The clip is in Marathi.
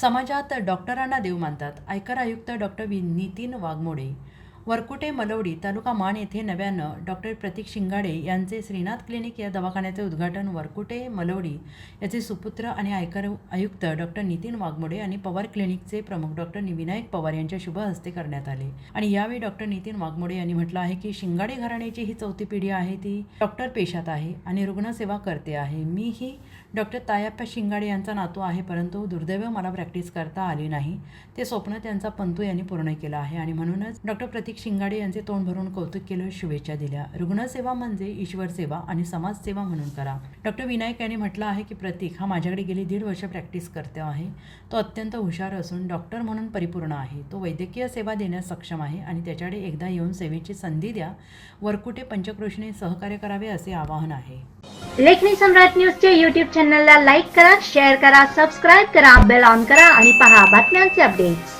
समाजात डॉक्टरांना देव मानतात. आयकर आयुक्त डॉक्टर वि. नितीन वाघमोडे वरकुटे मलवडी तालुका मान येथे नव्यानं डॉक्टर प्रतीक शिंगाडे यांचे श्रीनाथ क्लिनिक या दवाखान्याचे उद्घाटन वरकुटे मलवडी याचे सुपुत्र आणि आयकर आयुक्त डॉक्टर नितीन वाघमोडे आणि पवार क्लिनिकचे प्रमुख डॉक्टर विनायक पवार यांच्या शुभ हस्ते करण्यात आले. आणि यावेळी डॉक्टर नितीन वाघमोडे यांनी म्हटलं आहे की शिंगाडे घराण्याची ही चौथी पिढी आहे ती डॉक्टर पेशात आहे आणि रुग्णसेवा करते आहे. मी ही डॉक्टर तायाप्पा शिंगाडे यांचा नातू आहे परंतु दुर्दैव मला प्रॅक्टिस करता आली नाही. ते स्वप्न त्यांचा पंतू यांनी पूर्ण केलं आहे आणि म्हणूनच डॉक्टर प्रतीक शिंगाडे यांचे तोंड भरून कौतुक केलं शुभेच्छा दिल्या. रुग्णसेवा म्हणजे ईश्वर सेवा आणि समाजसेवा म्हणून करा. डॉक्टर विनायक यांनी म्हटलं आहे की प्रतीक हा माझ्याकडे गेली दीड वर्ष प्रॅक्टिस करतो आहे. तो अत्यंत हुशार असून डॉक्टर म्हणून परिपूर्ण आहे. तो वैद्यकीय सेवा देण्यास सक्षम आहे आणि त्याच्याकडे एकदा येऊन सेवेची संधी द्या. वरकुटे पंचक्रोशीने सहकार्य करावे असे आवाहन आहे. लेखनी सम्राट न्यूजच्या युट्यूब चॅनलला लाईक करा शेअर करा सबस्क्राईब करा बेल ऑन करा आणि पहा बातम्यांचे अपडेट्स